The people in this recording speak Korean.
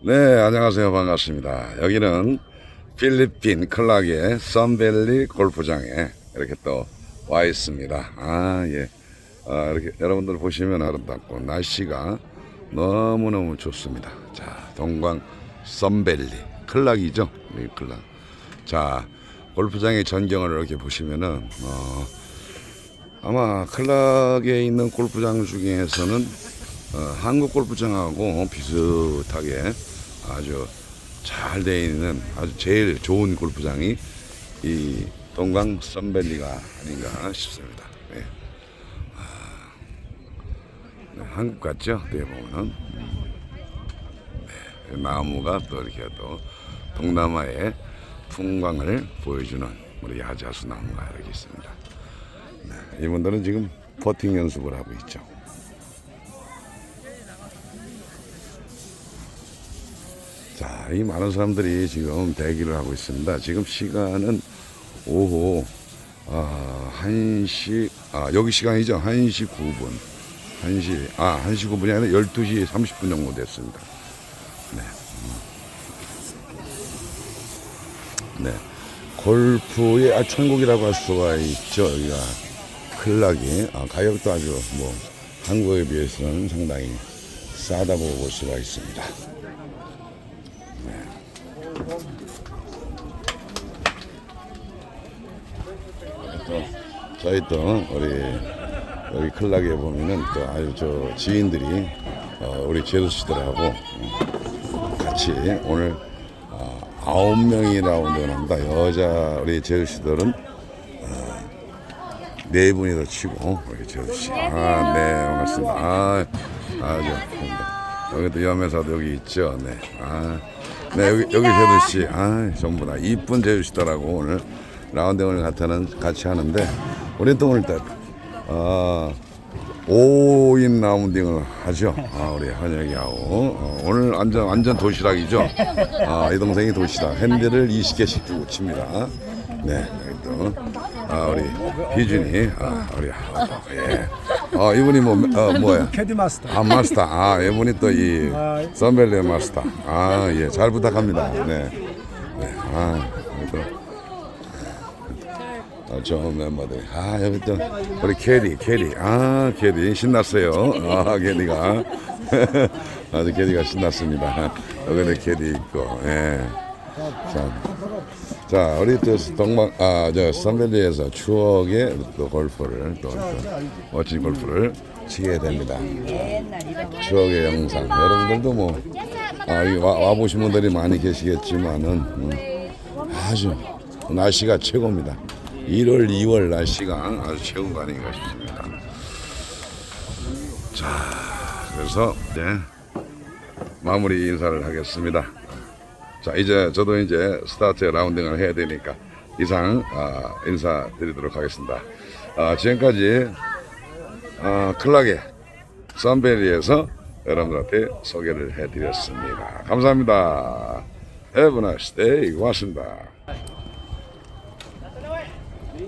네, 안녕하세요. 반갑습니다. 여기는 필리핀 클락의 썬밸리 골프장에 이렇게 또 와 있습니다. 아, 예. 아, 이렇게 여러분들 보시면 아름답고 날씨가 너무너무 좋습니다. 자, 동광 썬밸리 클락이죠. 이 클락. 자, 골프장의 전경을 이렇게 보시면은 어, 아마 클락에 있는 골프장 중에서는 어, 한국 골프장하고 비슷하게 아주 잘 되어 있는 아주 제일 좋은 골프장이 이 동강 썬밸리가 아닌가 싶습니다. 네. 아, 네, 한국 같죠? 어떻게 보면은 음. 네, 나무가 또 이렇게 또 동남아의 풍광을 보여주는 우리 야자수 나무가 이렇게 있습니다. 네, 이분들은 지금 퍼팅 연습을 하고 있죠. 자, 이 많은 사람들이 지금 대기를 하고 있습니다. 지금 시간은 오후 아, 1시 아, 여기 시간이죠. 1시 9분. 1시 아, 1시 9분이 아니라 12시 30분 정도 됐습니다. 네. 음. 네. 골프의 아, 천국이라고 할 수가 있죠. 여기가 클락이 아, 가격도 아주 뭐 한국에 비해서는 상당히 싸다고 볼 수가 있습니다. 또 또 우리 여기 클락에 보면은 또 아주 저 지인들이 어, 우리 제수 씨들하고 어, 같이 오늘 어, 아홉 명이 라운드를 합니다. 여자 우리 제수 씨들은 어, 네 분이 더 치고 우리 제수 씨. 아, 네 반갑습니다. 아, 아주 반갑습니다. 여기 또 염회사도 여기 있죠. 네. 아, 네 여기 여기 제수 씨. 아, 전부 다 이쁜 제수 씨들하고 오늘 라운딩을 같이는 같이 하는데 우리 또 오늘 또 아, 5인 라운딩을 하죠. 아, 우리 한혁이하고 어, 오늘 완전 완전 도시락이죠. 아, 이 동생이 도시락 핸들을 20개씩 주고 칩니다. 네, 또 아, 우리 희준이 아, 우리 아빠 예. 아, 이분이 뭐 어, 뭐야? 캐디 마스터. 아 마스터 아 이분이 또 이 선벨리 마스터 아 예 잘 부탁합니다 네, 네. 아 또. 아, 좋은 멤버들. 아, 여기 또, 우리 캐리, 캐리. 아, 캐리. 신났어요. 아, 캐리가. 아주 캐리가 신났습니다. 여기도 캐리 있고, 예. 자, 자, 우리 또 동방, 아, 저, 선벨리에서 추억의 또 골프를, 또, 또 멋진 골프를 치게 됩니다. 추억의 영상. 여러분들도 뭐, 아, 와, 와보신 분들이 많이 계시겠지만은, 음, 아주 날씨가 최고입니다. 1월, 2월 날씨가 아주 최고가 아닌가 싶습니다. 자, 그래서 네, 마무리 인사를 하겠습니다. 자, 이제 저도 이제 스타트 라운딩을 해야 되니까 이상 아, 인사드리도록 하겠습니다. 아, 지금까지 아, 클락의 썬베리에서 여러분들한테 소개를 해드렸습니다. 감사합니다. Have a nice day. 고맙습니다.